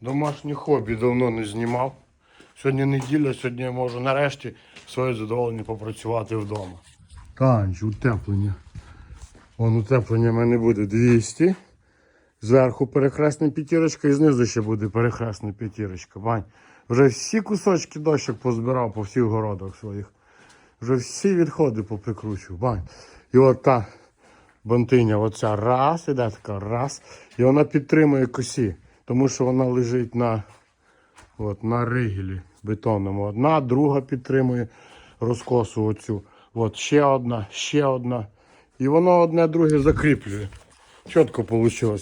Домашнє хобі давно не знімав. Сьогодні неділя, сьогодні я можу нарешті своє задоволення попрацювати вдома. Танч, утеплення. Вон утеплення в мене буде 200. Зверху перехресна п'ятірочка і знизу ще буде перехресна п'ятірочка. Вань, вже всі кусочки дощок позбирав по всіх городах своїх. Вже всі відходи поприкручував. Бань. І от та бантиня, оця раз, іде така раз. І вона підтримує косі, тому що вона лежить на, от, на ригелі бетонному. Одна, друга підтримує розкосу оцю. От ще одна, ще одна. І воно одне друге закріплює. Чітко вийшло.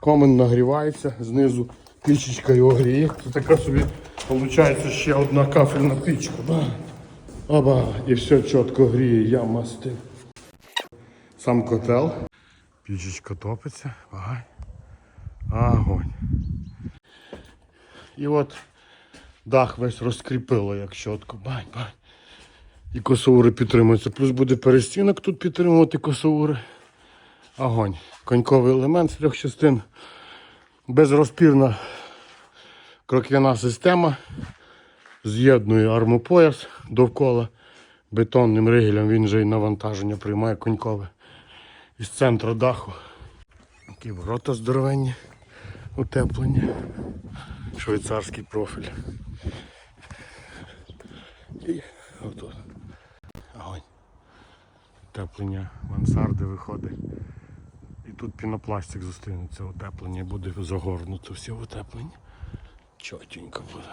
Комен нагрівається, знизу пічечка його гріє. Це така собі виходить ще одна кафельна пічка. Ба. Оба, і все чітко гріє, я мастив. Сам котел. Пічечка топиться. Ага. І от дах весь розкріпило, як чітко. Бань, бань. І косовури підтримуються. Плюс буде перестінок тут підтримувати косовури. Огонь. Коньковий елемент з трьох частин. Безрозпірна кроквяна система. З'єднує армопояс довкола бетонним ригелем. Він же й навантаження приймає конькове. Із центру даху. Такі ворота здоровенні. Утеплення. Швейцарський профіль. І отут. Огонь. Утеплення мансарди виходить. І тут пінопластик зустрінеться утеплення, буде загорнуто все утеплення. Чотенько буде.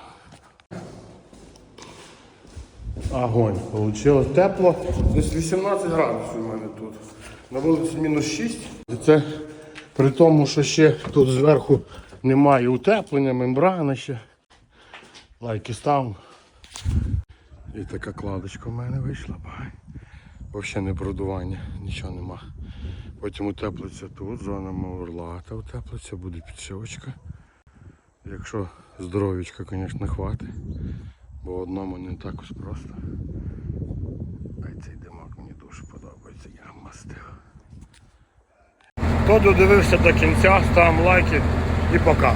Огонь. Получилось тепло. Десь 18 градусів у мене тут. На вулиці мінус 6. І це при тому, що ще тут зверху немає утеплення, мембрана ще. Лайки став. І така кладочка в мене вийшла. Взагалі не продування, нічого нема. Потім утеплиться тут, зона маурлата утеплиться, буде підшивочка. Якщо здоров'ячка, звісно, хватить. Бо одному не так ось просто. А цей димок мені дуже подобається, я мастив. Хто додивився до кінця, ставимо лайки і пока.